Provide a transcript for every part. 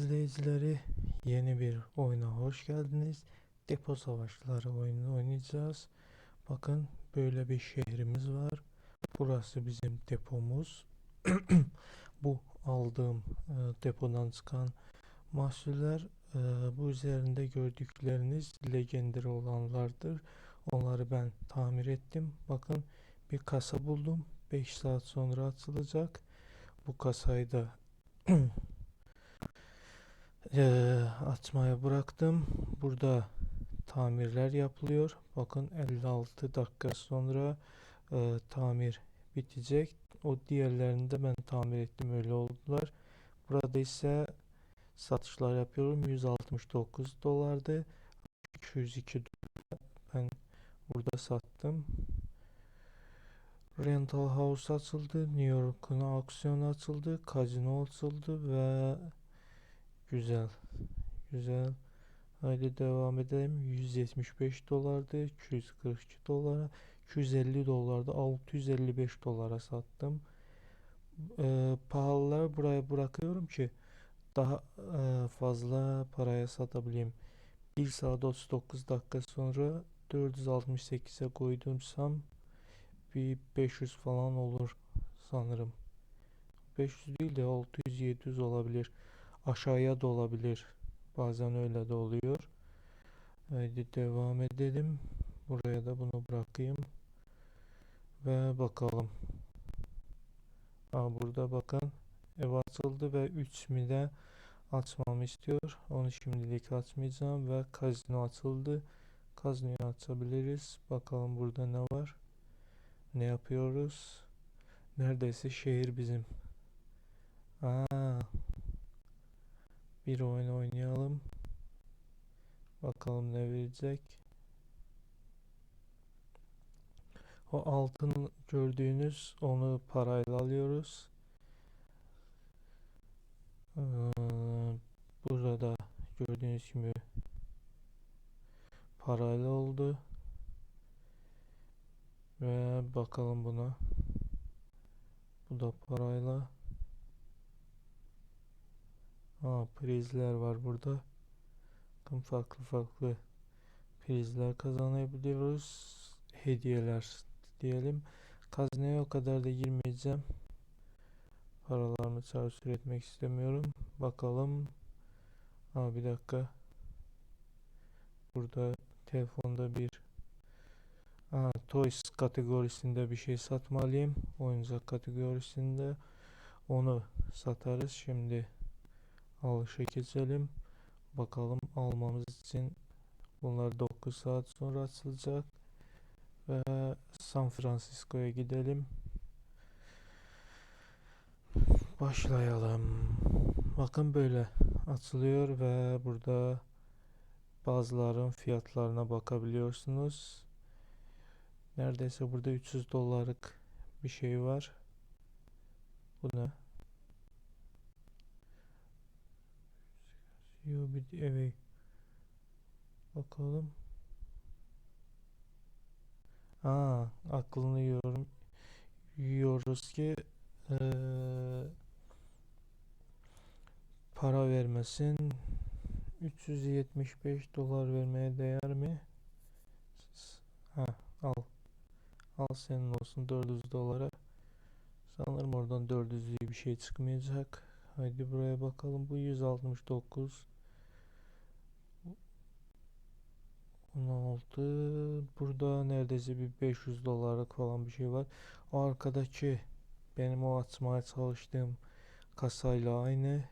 izleyicileri yeni bir oyuna hoş geldiniz. Depo savaşları oyununu oynayacağız. Bakın böyle bir şehrimiz var. Burası bizim depomuz. Bu aldığım e, depodan çıkan mahsuller e, bu üzerinde gördükleriniz legendary olanlardır. Onları ben tamir ettim. Bakın bir kasa buldum. 5 saat sonra açılacak. Bu kasayı da Eee, atmaya bıraktım. Burada tamirler yapılıyor. Bakın 56 dakika sonra eee, tamir bitecek. O diğerlerini de ben tamir ettim. Öyle oldular. Burada ise satışlar yapıyorum. 169 dolardı. 202 dolar ben burada sattım. Rental House açıldı. New York'un aksiyonu açıldı. Kazino açıldı ve Güzel. Güzel. Haydi devam edelim. 175 dolardı. 242 dolara. 250 dolarda 655 dolara sattım. Ee, pahalıları buraya bırakıyorum ki daha e, fazla paraya satabileyim. 1 saat 39 dakika sonra 468'e koyduğumsam bir 500 falan olur sanırım. 500 değil de 600-700 olabilir aşağıya da olabilir. Bazen öyle de oluyor. Haydi devam edelim. Buraya da bunu bırakayım. Ve bakalım. Aa, burada bakın ev açıldı ve 3 mide açmamı istiyor. Onu şimdilik açmayacağım ve kazino açıldı. Kazinoyu açabiliriz. Bakalım burada ne var. Ne yapıyoruz? Neredeyse şehir bizim. Aa, bir oyun oynayalım. Bakalım ne verecek. O altın gördüğünüz onu parayla alıyoruz. Ee, burada gördüğünüz gibi parayla oldu. Ve bakalım buna. Bu da parayla. Aa, prizler var burada. Bakın farklı farklı prizler kazanabiliyoruz. Hediyeler diyelim. Kazneye o kadar da girmeyeceğim. Paralarımı çarçur etmek istemiyorum. Bakalım. Aa, bir dakika. Burada telefonda bir Aa, Toys kategorisinde bir şey satmalıyım. Oyuncak kategorisinde onu satarız. Şimdi alışa geçelim. Bakalım almamız için bunlar 9 saat sonra açılacak. Ve San Francisco'ya gidelim. Başlayalım. Bakın böyle açılıyor ve burada bazıların fiyatlarına bakabiliyorsunuz. Neredeyse burada 300 dolarlık bir şey var. Bu ne? Bir eve bakalım. Aa, aklını yiyorum. Yiyoruz ki ee, para vermesin. 375 dolar vermeye değer mi? Ha, al. Al senin olsun 400 dolara. Sanırım oradan 400 bir şey çıkmayacak. Haydi buraya bakalım. Bu 169 16 burada neredeyse bir 500 dolarlık falan bir şey var. O arkadaki benim o atmaya çalıştığım kasayla aynı.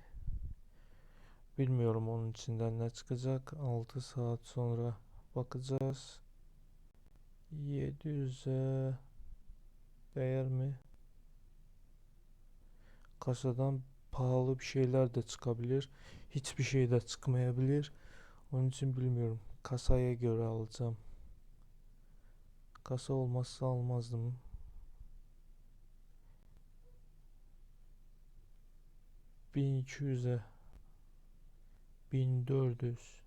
Bilmiyorum onun içinden ne çıkacak. 6 saat sonra bakacağız. 700'e değer mi? Kasadan pahalı bir şeyler de çıkabilir. Hiçbir şey de çıkmayabilir. Onun için bilmiyorum. Kasaya göre alacağım. Kasa olmazsa almazdım. Bin iki yüze bin dört yüz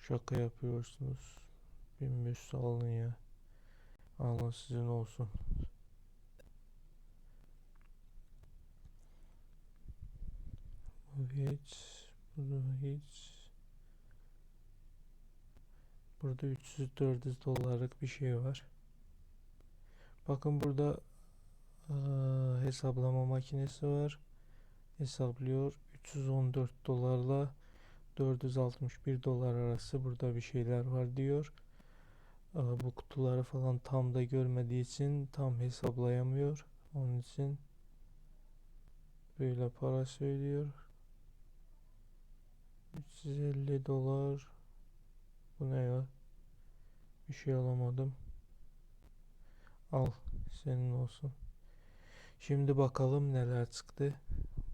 şaka yapıyorsunuz. Bin müs alın ya. Alın sizin olsun. Bu hiç. Bu hiç. Burada 300-400 dolarlık bir şey var. Bakın burada eee, hesaplama makinesi var. Hesaplıyor. 314 dolarla 461 dolar arası burada bir şeyler var diyor. Eee, bu kutuları falan tam da görmediği için tam hesaplayamıyor. Onun için böyle para söylüyor. 350 dolar. Bu ne ya? Bir şey alamadım. Al senin olsun. Şimdi bakalım neler çıktı.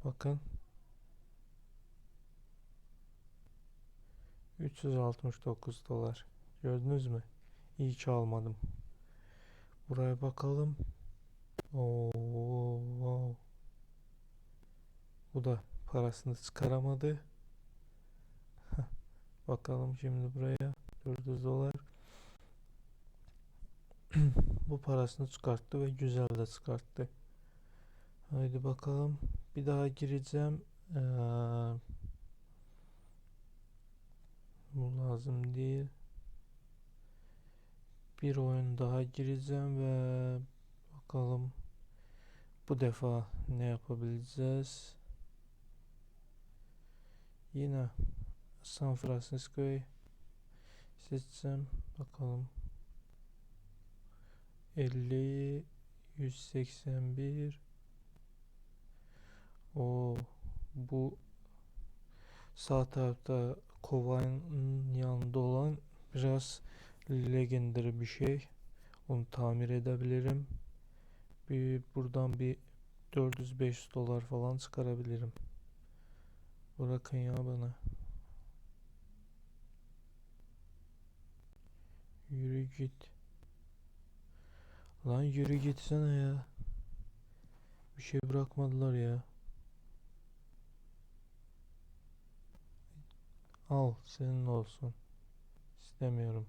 Bakın. 369 dolar. Gördünüz mü? İyi ki almadım. Buraya bakalım. Oo, wow. Bu da parasını çıkaramadı. Bakalım şimdi buraya 400 dolar. Bu parasını çıkarttı ve güzel de çıkarttı. Haydi bakalım. Bir daha gireceğim. Ee, bu lazım değil. Bir oyun daha gireceğim ve bakalım bu defa ne yapabileceğiz. Yine San Francisco'yu seçeceğim. Bakalım. 50 181 o bu sağ tarafta kovanın yanında olan biraz legendary bir şey. Onu tamir edebilirim. Bir buradan bir 400-500 dolar falan çıkarabilirim. Bırakın ya bana. Yürü git. Lan yürü gitsene ya. Bir şey bırakmadılar ya. Al senin olsun. İstemiyorum.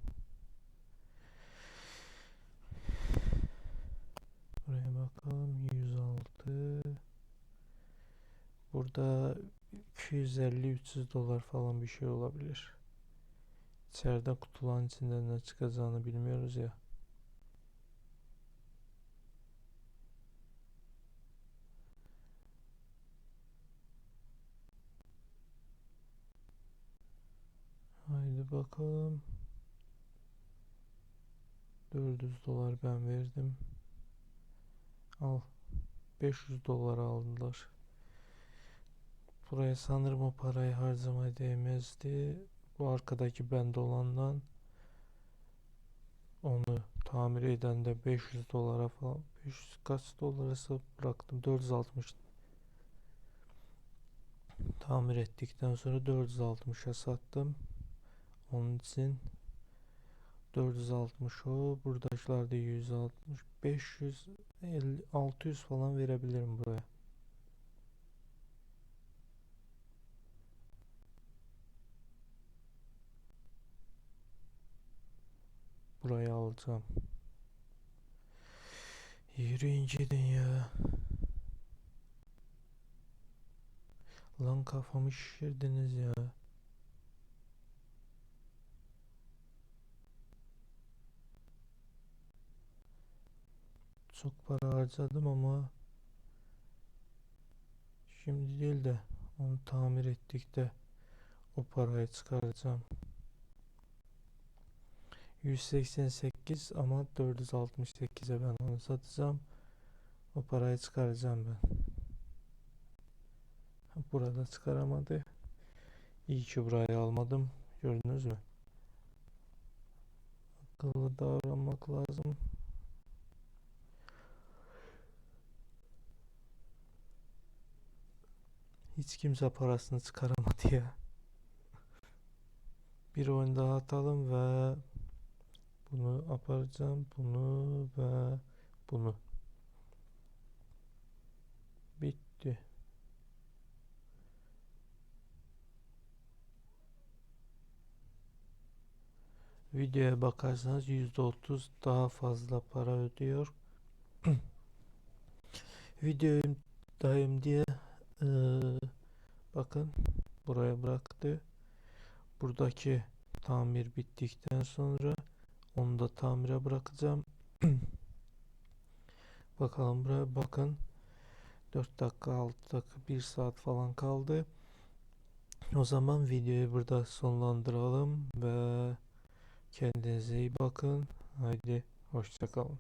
Buraya bakalım 106. Burada 250-300 dolar falan bir şey olabilir. İçeride kutuların içinden ne çıkacağını bilmiyoruz ya. Haydi bakalım. 400 dolar ben verdim. Al. 500 dolar aldılar. Buraya sanırım o parayı harcamaya değmezdi. Bu arkadaki bende olandan onu tamir eden de 500 dolara falan 500 kaç dolara bıraktım? 460 tamir ettikten sonra 460'a sattım. Onun için 460 o buradakiler de 160 500 50, 600 falan verebilirim buraya buraya alacağım yürüyün gidin ya lan kafamı şişirdiniz ya. Çok para harcadım ama şimdi değil de onu tamir ettik de o parayı çıkaracağım. 188 ama 468'e ben onu satacağım. O parayı çıkaracağım ben. Burada çıkaramadı. İyi ki burayı almadım. Gördünüz mü? Akıllı davranmak lazım. Hiç kimse parasını çıkaramadı ya. Bir oyun daha atalım ve bunu yapacağım. Bunu ve bunu. Bitti. Videoya bakarsanız %30 daha fazla para ödüyor. Videoyu dayım diye ee, Bakın buraya bıraktı. Buradaki tamir bittikten sonra onu da tamire bırakacağım. Bakalım buraya bakın. 4 dakika 6 dakika 1 saat falan kaldı. O zaman videoyu burada sonlandıralım ve kendinize iyi bakın. Haydi hoşçakalın.